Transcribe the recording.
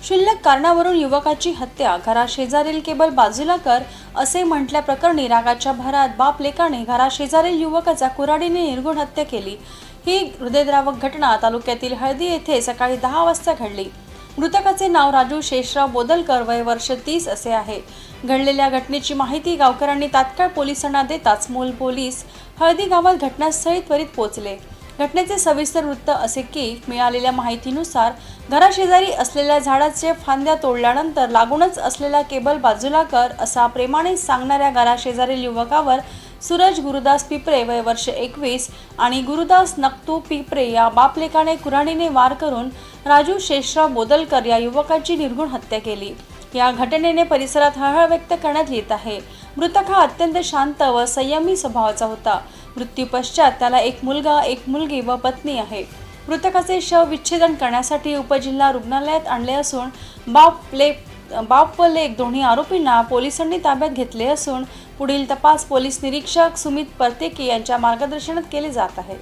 क्षुल्लक कारणावरून युवकाची हत्या घराशेजारील केबल बाजूला कर असे म्हटल्याप्रकरणी रागाच्या भरात बाप लेकाने घराशेजारील युवकाचा कुऱ्हाडीने निर्गुण हत्या केली. ही हृदयद्रावक घटना तालुक्यातील हळदी येथे सकाळी दहा वाजता घडली. मृतकाचे नाव राजू शेषराव बोदलकर वय वर्ष तीस असे आहे. घडलेल्या घटनेची माहिती गावकऱ्यांनी तात्काळ पोलिसांना देताच मूल पोलीस हळदी गावात घटनास्थळी त्वरित पोहोचले. घटनेचे सविस्तर वृत्त असे की मिळालेल्या माहितीनुसार घराशेजारी असलेल्या झाडाचे फांद्या तोडल्यानंतर लागूनच असलेला केबल बाजूला कर असा प्रेमाने सांगणाऱ्या घराशेजारील युवकावर सूरज गुरुदास पिपरे वय वर्ष एकवीस आणि गुरुदास नक्तू पिपरे या बापलेकाने कुऱ्हाडीने वार करून राजू शेषराव बोदलकर या युवकाची निर्गुण हत्या केली. या घटनेने परिसरात हळहळ व्यक्त करण्यात येत आहे. मृतक हा अत्यंत शांत व संयमी स्वभावाचा होता. मृत्यूपश्चात त्याला एक मुलगा एक मुलगी व पत्नी आहे. मृतकाचे शव विच्छेदन करण्यासाठी उपजिल्हा रुग्णालयात आणले असून बाप लेक बाप व लेक दोन्ही आरोपींना पोलिसांनी ताब्यात घेतले असून पुढील तपास पोलीस निरीक्षक सुमित परतेके यांच्या मार्गदर्शनात केले जात आहे.